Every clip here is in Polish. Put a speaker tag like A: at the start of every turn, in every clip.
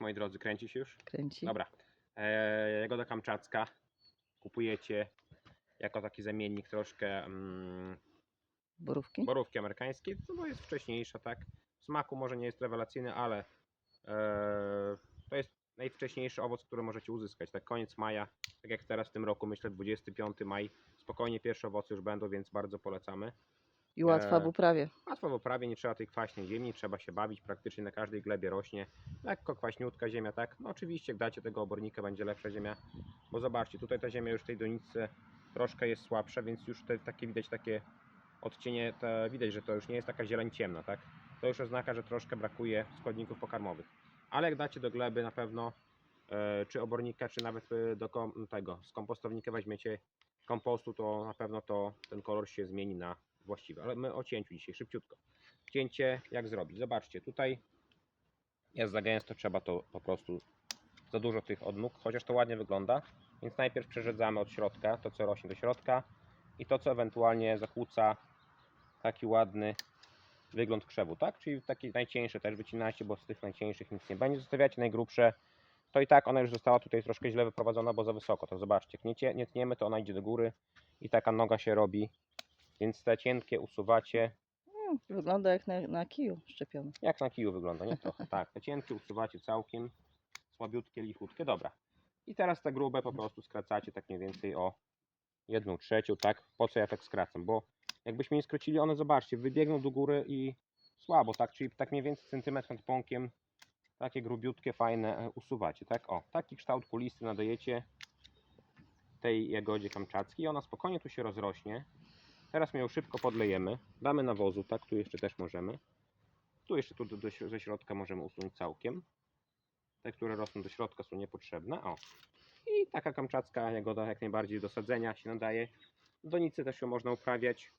A: Moi drodzy, kręci się już?
B: kręci.
A: Dobra. Eee, jagoda kamczacka. Kupujecie jako taki zamiennik troszkę mm,
B: Borówki.
A: borówki amerykańskiej, no bo jest wcześniejsza, tak? W smaku może nie jest rewelacyjny, ale eee, to jest najwcześniejszy owoc, który możecie uzyskać. Tak koniec maja, tak jak teraz w tym roku, myślę 25 maj, spokojnie pierwsze owoce już będą, więc bardzo polecamy.
B: I łatwa
A: e,
B: w uprawie.
A: Łatwo w oprawie, nie trzeba tej kwaśnej ziemi, trzeba się bawić, praktycznie na każdej glebie rośnie. Lekko kwaśniutka ziemia, tak? No oczywiście jak dacie tego obornika, będzie lepsza ziemia, bo zobaczcie, tutaj ta ziemia już w tej donicy troszkę jest słabsza, więc już te, takie widać takie odcienie, widać, że to już nie jest taka zieleń ciemna, tak? To już oznaka, że troszkę brakuje składników pokarmowych. Ale jak dacie do gleby na pewno, e, czy obornika, czy nawet e, do kom, tego, z kompostownika weźmiecie kompostu, to na pewno to ten kolor się zmieni na właściwy. Ale my o cięciu dzisiaj, szybciutko. Cięcie jak zrobić? Zobaczcie, tutaj jest za gęsto, trzeba to po prostu za dużo tych odnóg, chociaż to ładnie wygląda. Więc najpierw przerzedzamy od środka to, co rośnie do środka i to, co ewentualnie zakłóca taki ładny wygląd krzewu, tak? Czyli taki najcieńszy też wycinacie, bo z tych najcieńszych nic nie będzie. Zostawiacie najgrubsze. To i tak ona już została tutaj troszkę źle wyprowadzona, bo za wysoko. To zobaczcie, jak nie tniemy, to ona idzie do góry i taka noga się robi. Więc te cienkie usuwacie.
B: Mm, wygląda jak na, na kiju szczepiony.
A: Jak na kiju wygląda, nie? Trochę. Tak, te cienkie usuwacie całkiem. Słabiutkie, lichutkie. Dobra. I teraz te grube po prostu skracacie tak mniej więcej o jedną trzecią, tak? Po co ja tak skracam? Bo jakbyśmy nie skrócili, one zobaczcie, wybiegną do góry i słabo, tak? Czyli tak mniej więcej centymetr nad pąkiem takie grubiutkie, fajne e, usuwacie, tak? O, taki kształt kulisty nadajecie tej jagodzie kamczackiej i ona spokojnie tu się rozrośnie. Teraz ją szybko podlejemy, damy nawozu, tak? Tu jeszcze też możemy. Tu jeszcze tu do, do, ze środka możemy usunąć całkiem. Te, które rosną do środka są niepotrzebne. O. I taka kamczacka jagoda jak najbardziej do sadzenia się nadaje. Donicy też ją można uprawiać,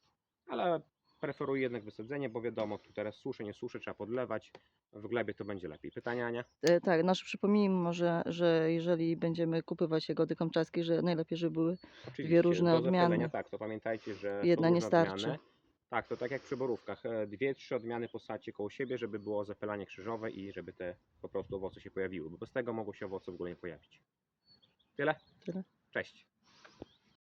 A: ale preferuję jednak wysadzenie, bo wiadomo, tu teraz suszy, nie suszy, trzeba podlewać. W glebie to będzie lepiej. Pytania, Ania?
B: E, tak, nasz przypomnijmy może, że jeżeli będziemy kupywać jagody kamczackie, że najlepiej, żeby były
A: Oczywiście,
B: różne
A: do
B: odmiany.
A: zapylenia, Tak, to pamiętajcie, że są
B: Jedna nie
A: różne
B: starczy.
A: Odmiany. Tak, to tak jak przy borówkach. E, Dwie, trzy odmiany posadźcie koło siebie, żeby było zapylanie krzyżowe i żeby te po prostu owoce się pojawiły, bo bez tego mogą się owoce w ogóle nie pojawić. Tyle?
B: Tyle.
A: Cześć.